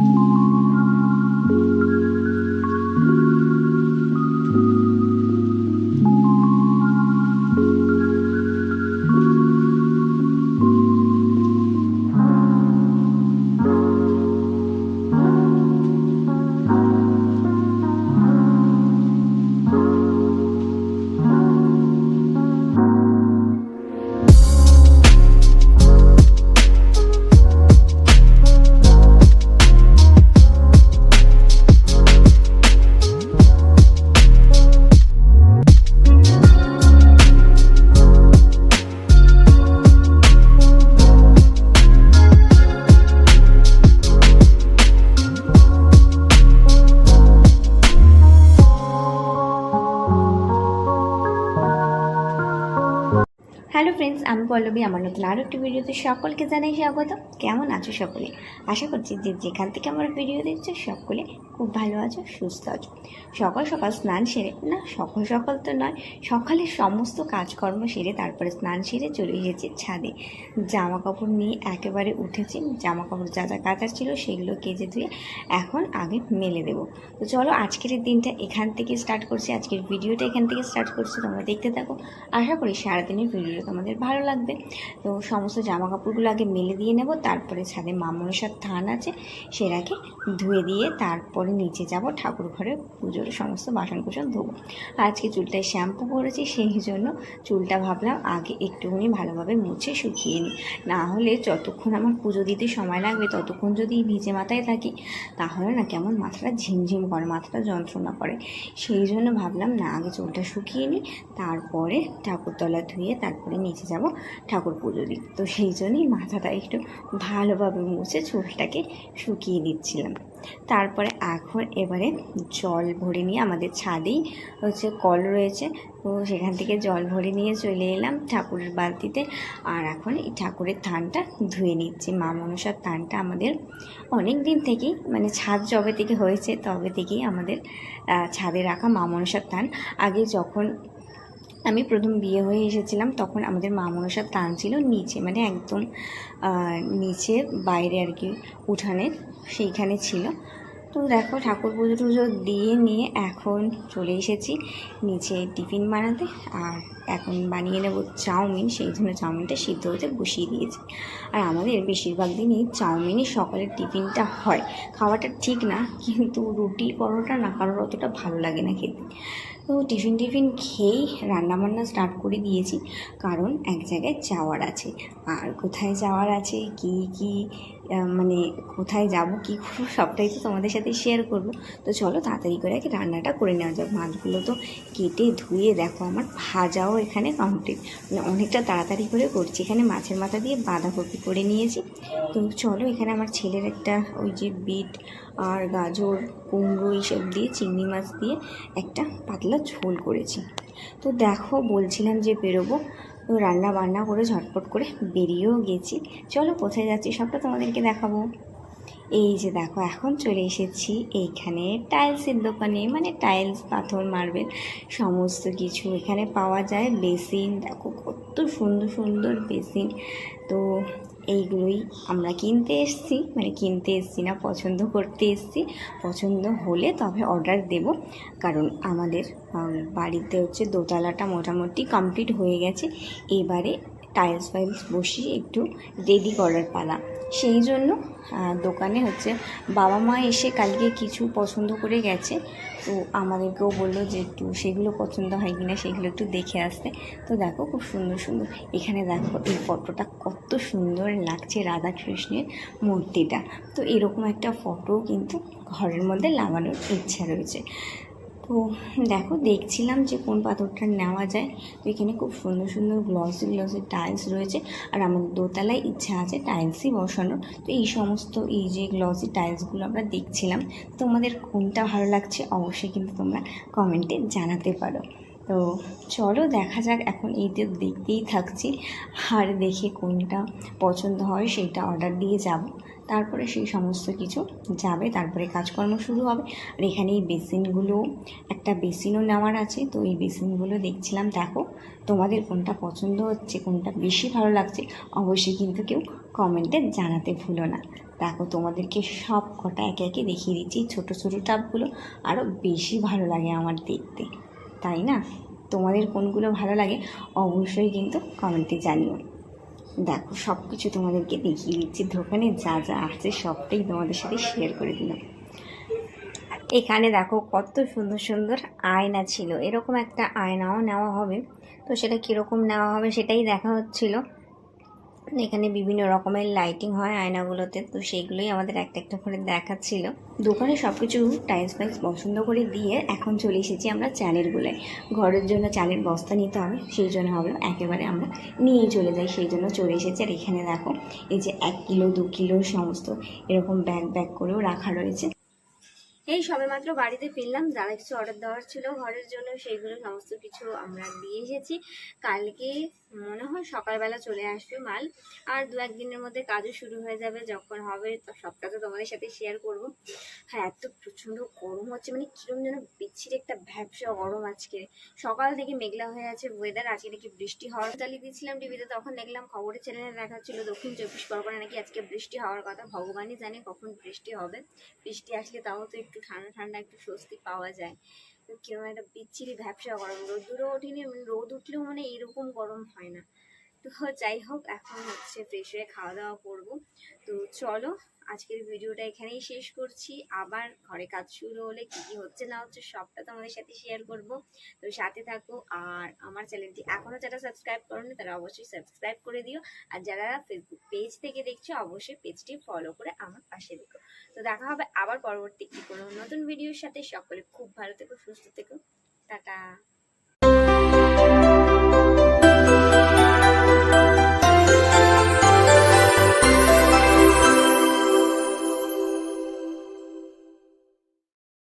you hello friends, আমি পল্লবী। আমার নতুন আরও একটি ভিডিওতে সকলকে জানাই স্বাগত। কেমন আছো সকলে? আশা করছি যে যেখান থেকে আমার ভিডিও দেখছ সকলে খুব ভালো আছো, সুস্থ আছো। সকাল সকাল স্নান সেরে, না, সকাল সকাল তো নয় সকালে সমস্ত কাজকর্ম সেরে তারপরে স্নান সেরে চলে এসেছি ছাদে। জামা কাপড় নিয়ে একেবারে উঠেছি জামা কাপড় যা যা কাচার ছিল সেগুলো কেজে ধুয়ে এখন আগে মেলে দেবো। তো চলো আজকের দিনটা এখান থেকে স্টার্ট করছি, আজকের ভিডিওটা এখান থেকে স্টার্ট করছি, তোমরা দেখতে থাকো। আশা করি সারাদিনের ভিডিওটা তোমাদের ভালো লাগবে। তো সমস্ত জামা কাপড়গুলো আগে মেলে দিয়ে নেব, তারপরে ছাদে মা মনসার থান আছে, সেটাকে ধুয়ে দিয়ে তারপরে নিচে যাব, ঠাকুর ঘরে পুজোর সমস্ত বাসন কুসন ধোবো। আজকে চুলটায় শ্যাম্পু করেছি, সেই জন্য চুলটা ভাবলাম আগে একটুখানি ভালোভাবে মুছে শুকিয়ে নিই। না হলে যতক্ষণ আমার পুজো দিতে সময় লাগবে, ততক্ষণ যদি ভিজে মাথায় থাকি, তাহলে না কেমন মাথাটা ঝিমঝিম করে, মাথাটা যন্ত্রণা করে। সেই জন্য ভাবলাম না, আগে চুলটা শুকিয়ে নিই, তারপরে ঠাকুরতলা ধুয়ে তারপরে নিচে যাব ঠাকুর পুজো দিতে। তো সেই জন্যই মাথাটা একটু ভালোভাবে মুছে চুলটাকে শুকিয়ে দিচ্ছিলাম তারপরে এখন এবারে জল ভরে নিয়ে আমাদের ছাদেই হচ্ছে কল রয়েছে। তো সেখান থেকে জল ভরে নিয়ে চলে এলাম ঠাকুরের বালতিতে। আর এখন এই ঠাকুরের থানটা ধুয়ে নিচ্ছি। মা মনসার থানটা আমাদের অনেক দিন থেকেই মানে ছাদ জবে থেকে হয়েছে, তবে থেকেই আমাদের ছাদে রাখা মা মনসার থান। আগে যখন আমি প্রথম বিয়ে হয়ে এসেছিলাম, তখন আমাদের মা মনসার টান ছিল নিচে মানে একদম নিচে বাইরে আর কি উঠানের সেইখানে ছিল। তো দেখো ঠাকুর পুজো টুজো দিয়ে নিয়ে এখন চলে এসেছি নিচে টিফিন বানাতে, আর এখন বানিয়ে নেব চাউমিন, সেই জন্য চাউমিনটা সিদ্ধ হতে বসিয়ে দিয়েছি। আর আমাদের বেশিরভাগ দিনই চাউমিনই সকালের টিফিনটা হয়। খাওয়াটা ঠিক না, কিন্তু রুটি পরোটা না, কারোর অতটা ভালো লাগে না খেতে। তো টিফিন টিফিন খেয়েই রান্নাবান্না স্টার্ট করে দিয়েছি। কারণ এক জায়গায় যাওয়ার আছে। আর কোথায় যাওয়ার আছে? কি কি মানে কোথায় যাব, কি করব, সবটাই তো তোমাদের সাথে শেয়ার করব। তো চলো তাড়াতাড়ি করে আগে রান্নাটা করে নেওয়া যাক। মাছগুলো তো কেটে ধুয়ে দেখো আমার ভাজাও এখানে কমপ্লিট মানে অনেকটা তাড়াতাড়ি করে করছি। এখানে মাছের মাথা দিয়ে বাঁধাকপি করে নিয়েছি। তো চলো এখানে আমার ছেলের একটা ওই যে বিট আর গাজর, কুমড়ো এইসব দিয়ে, চিংড়ি মাছ দিয়ে একটা পাতলা ঝোল করেছি। তো দেখো বলছিলাম যে বেরোবো। রান্না বান্না করে ঝটপট করে বেরিয়েও গেছি। চলো কোথায় যাচ্ছি সবটা তোমাদেরকে দেখাবো। এই যে দেখো, এখন চলে এসেছি এইখানে টাইলসের দোকানে মানে টাইলস, পাথর, মার্বেল সমস্ত কিছু এখানে পাওয়া যায়। বেসিন, দেখো কত সুন্দর সুন্দর বেসিন। তো এইগুলোই আমরা কিনতে এসেছি মানে কিনতে এসেছি না, পছন্দ করতে এসেছি। পছন্দ হলে তবে অর্ডার দেব। কারণ আমাদের বাড়িতে হচ্ছে দোতলাটা মোটামুটি কমপ্লিট হয়ে গেছে। এবারে টাইলস ফাইলস বসিয়ে একটু রেডি করার পালা। সেই জন্য দোকানে হচ্ছে বাবা মা এসে কালকে কিছু পছন্দ করে গেছে। তো আমাদেরকেও বলল যে একটু সেগুলো পছন্দ হয় কিনা সেগুলো একটু দেখে আসতে। তো দেখো খুব সুন্দর সুন্দর। এখানে দেখো এই ফটোটা কত সুন্দর লাগছে রাধাকৃষ্ণের মূর্তিটা। তো এরকম একটা ফটো কিন্তু ঘরের মধ্যে লাগানোর ইচ্ছা রয়েছে। তো দেখো, দেখছিলাম যে কোন পাথরটা নেওয়া যায়। তো এখানে খুব সুন্দর সুন্দর গ্লসি গ্লসি টাইলস রয়েছে। আর আমাদের দোতলায় ইচ্ছা আছে টাইলসই বসানোর। তো এই সমস্ত, এই যে গ্লসি টাইলসগুলো আমরা দেখছিলাম, তোমাদের কোনটা ভালো লাগছে অবশ্যই কিন্তু তোমরা কমেন্টে জানাতে পারো। তো চলো, দেখা যাক এখন এই তো দেখতেই থাকছি। আর দেখে কোনটা পছন্দ হয়, সেইটা অর্ডার দিয়ে যাব। তারপরে সেই সমস্ত কিছু যাবে, তারপরে কাজকর্ম শুরু হবে। আর এখানে এই বেসিনগুলো, একটা বেসিনও নেওয়ার আছে। তো এই বেসিনগুলো দেখছিলাম, দেখো তোমাদের কোনটা পছন্দ হচ্ছে, কোনটা বেশি ভালো লাগছে, অবশ্যই কিন্তু কেউ কমেন্টে জানাতে ভুলো না। দেখো তোমাদেরকে সব কটা একে একে দেখিয়ে দিচ্ছি ছোটো ছোটো টাবগুলো আরও বেশি ভালো লাগে আমার দেখতে, তাই না? তোমাদের কোনগুলো ভালো লাগে অবশ্যই কিন্তু কমেন্টে জানিও। দেখো সব কিছু তোমাদেরকে দেখিয়ে দিচ্ছি। দোকানে যা যা আছে সবটাই তোমাদের সাথে শেয়ার করে দিলাম। এখানে দেখো, কত সুন্দর সুন্দর আয়না ছিল। এরকম একটা আয়নাও নেওয়া হবে। তো সেটা কীরকম নেওয়া হবে সেটাই দেখা হচ্ছিল। এখানে বিভিন্ন রকমের লাইটিং হয় আয়নাগুলোতে, তো সেইগুলোই আমাদের একটা একটা করে দেখাচ্ছিল। দোকানে সব কিছু টাইলস ফাইলস পছন্দ করে দিয়ে এখন চলে এসেছি আমরা চালের গোলায়। ঘরের জন্য চালের বস্তা নিতে হবে সেই জন্য ভাবলাম একেবারে আমরা নিয়ে চলে যাই, সেই জন্য চলে এসেছি। আর এখানে দেখো, এই যে এক কিলো, দু কিলো সমস্ত এরকম ব্যাগ ব্যাগ করেও রাখা রয়েছে। এই সবেমাত্র বাড়িতে ফিরলাম যারা কিছু অর্ডার দেওয়ার ছিল ঘরের জন্য, সেইগুলো সমস্ত কিছু আমরা দিয়ে এসেছি। কালকে মনে হয় সকালবেলা চলে আসবে মাল। আর দু একদিনের মধ্যে কাজও শুরু হয়ে যাবে, যখন হবে সবটা তো তোমাদের সাথে শেয়ার করব। হ্যাঁ এত প্রচণ্ড গরম হচ্ছে মানে কিরম যেন বিচ্ছিরি একটা ভ্যাবসা গরম আজকে। সকাল থেকে মেঘলা হয়ে আছে ওয়েদার আজকে নাকি বৃষ্টি হওয়ার চালিয়ে দিয়েছিলাম টিভিতে তখন দেখলাম খবরের চ্যানেলে দেখাচ্ছিল দক্ষিণ চব্বিশ পরগনা নাকি আজকে বৃষ্টি হওয়ার কথা। ভগবানই জানে কখন বৃষ্টি হবে। বৃষ্টি আসলে তাও তো একটু ঠান্ডা ঠান্ডা, একটু স্বস্তি পাওয়া যায়। কীরকম একটা বিচ্ছিরি ভ্যাপসা গরম রোদ্দুরও ওঠেনি মানে রোদ উঠলেও মানে এরকম গরম হয় না। তো যাই হোক, এখন হচ্ছে ফ্রেশ হয়ে খাওয়া দাওয়া করব। তো চলো, আজকের ভিডিওটা এখানেই শেষ করছি। আবার ঘরে কাজ শুরু হলে কি কি হচ্ছে না হচ্ছে সবটা তোমাদের সাথে শেয়ার করব। তো সাথে থাকো, আর আমার চ্যানেলটি এখনও যারা সাবস্ক্রাইব করোনি, তারা অবশ্যই সাবস্ক্রাইব করে দিও। আর যারা ফেসবুক পেজ থেকে দেখছ, অবশ্যই পেজটি ফলো করে আমার পাশে দেখো তো দেখা হবে আবার পরবর্তী কোনো নতুন ভিডিওর সাথে। সকলে খুব ভালো থেকো, সুস্থ থেকো। টাটা।